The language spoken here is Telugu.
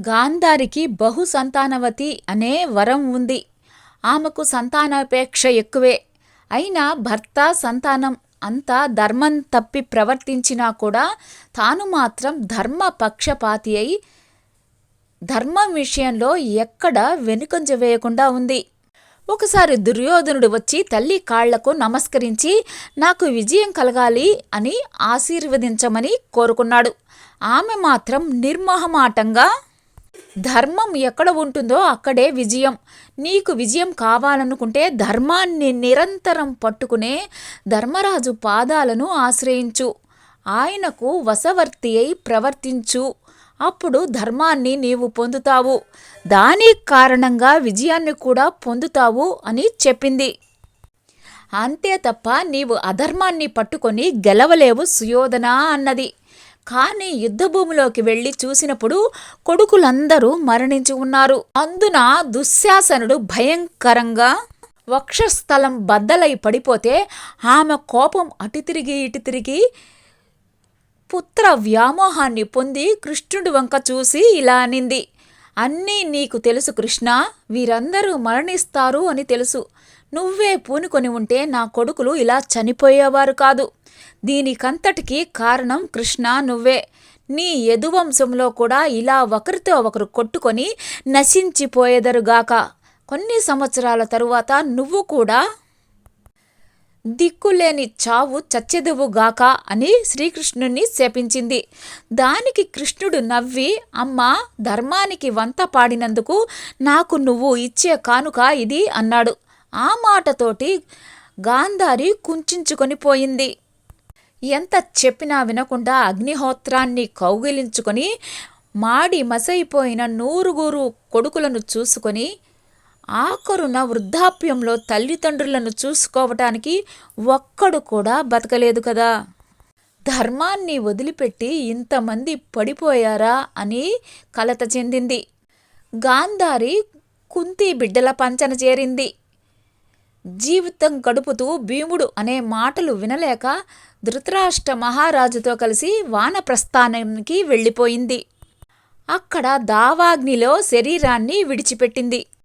గాంధారికి బహు సంతానవతి అనే వరం ఉంది. ఆమెకు సంతానాపేక్ష ఎక్కువే. అయినా భర్త సంతానం అంతా ధర్మం తప్పి ప్రవర్తించినా కూడా తాను మాత్రం ధర్మ పక్షపాతి అయి ధర్మం విషయంలో ఎక్కడ వెనుకంజ వేయకుండా ఉంది. ఒకసారి దుర్యోధనుడు వచ్చి తల్లి కాళ్ళకు నమస్కరించి నాకు విజయం కలగాలి అని ఆశీర్వదించమని కోరుకున్నాడు. ఆమె మాత్రం నిర్మహమాటంగా ధర్మం ఎక్కడ ఉంటుందో అక్కడే విజయం. నీకు విజయం కావాలనుకుంటే ధర్మాన్ని నిరంతరం పట్టుకునే ధర్మరాజు పాదాలను ఆశ్రయించు. ఆయనకు వశవర్తి అయి ప్రవర్తించు. అప్పుడు ధర్మాన్ని నీవు పొందుతావు. దాని కారణంగా విజయాన్ని కూడా పొందుతావు అని చెప్పింది. అంతే తప్ప నీవు అధర్మాన్ని పట్టుకొని గెలవలేవు సుయోధన అన్నది. కానీ యుద్ధభూమిలోకి వెళ్ళి చూసినప్పుడు కొడుకులందరూ మరణించి ఉన్నారు. అందున దుశ్శాసనుడు భయంకరంగా వక్షస్థలం బద్దలై పడిపోతే ఆమె కోపం అటు తిరిగి ఇటు తిరిగి పుత్ర వ్యామోహాన్ని పొంది కృష్ణుడి వంక చూసి ఇలా అనింది. అన్నీ నీకు తెలుసు కృష్ణ. వీరందరూ మరణిస్తారు అని తెలుసు. నువ్వే పూనుకొని ఉంటే నా కొడుకులు ఇలా చనిపోయేవారు కాదు. దీనికంతటికీ కారణం కృష్ణ నువ్వే. నీ యదువంశంలో కూడా ఇలా ఒకరితో ఒకరు కొట్టుకొని నశించిపోయేదరుగాక. కొన్ని సంవత్సరాల తరువాత నువ్వు కూడా దిక్కులేని చావు చచ్చెదువుగాక అని శ్రీకృష్ణుణ్ణి శపించింది. దానికి కృష్ణుడు నవ్వి అమ్మ ధర్మానికి వంత పాడినందుకు నాకు నువ్వు ఇచ్చే కానుక ఇది అన్నాడు. ఆ మాటతోటి గాంధారి కుంచుకొని పోయింది. ఎంత చెప్పినా వినకుండా అగ్నిహోత్రాన్ని కౌగిలించుకొని మాడి మసైపోయిన నూరుగురు కొడుకులను చూసుకొని ఆఖరున వృద్ధాప్యంలో తల్లిదండ్రులను చూసుకోవటానికి ఒక్కడు కూడా బతకలేదు కదా. ధర్మాన్ని వదిలిపెట్టి ఇంతమంది పడిపోయారా అని కలత చెందింది. గాంధారి కుంతి బిడ్డల పంచన చేరింది. జీవితం గడుపుతూ భీముడు అనే మాటలు వినలేక ధృతరాష్ట్ర మహారాజుతో కలిసి వానప్రస్థానానికి వెళ్ళిపోయింది. అక్కడ దావాగ్నిలో శరీరాన్ని విడిచిపెట్టింది.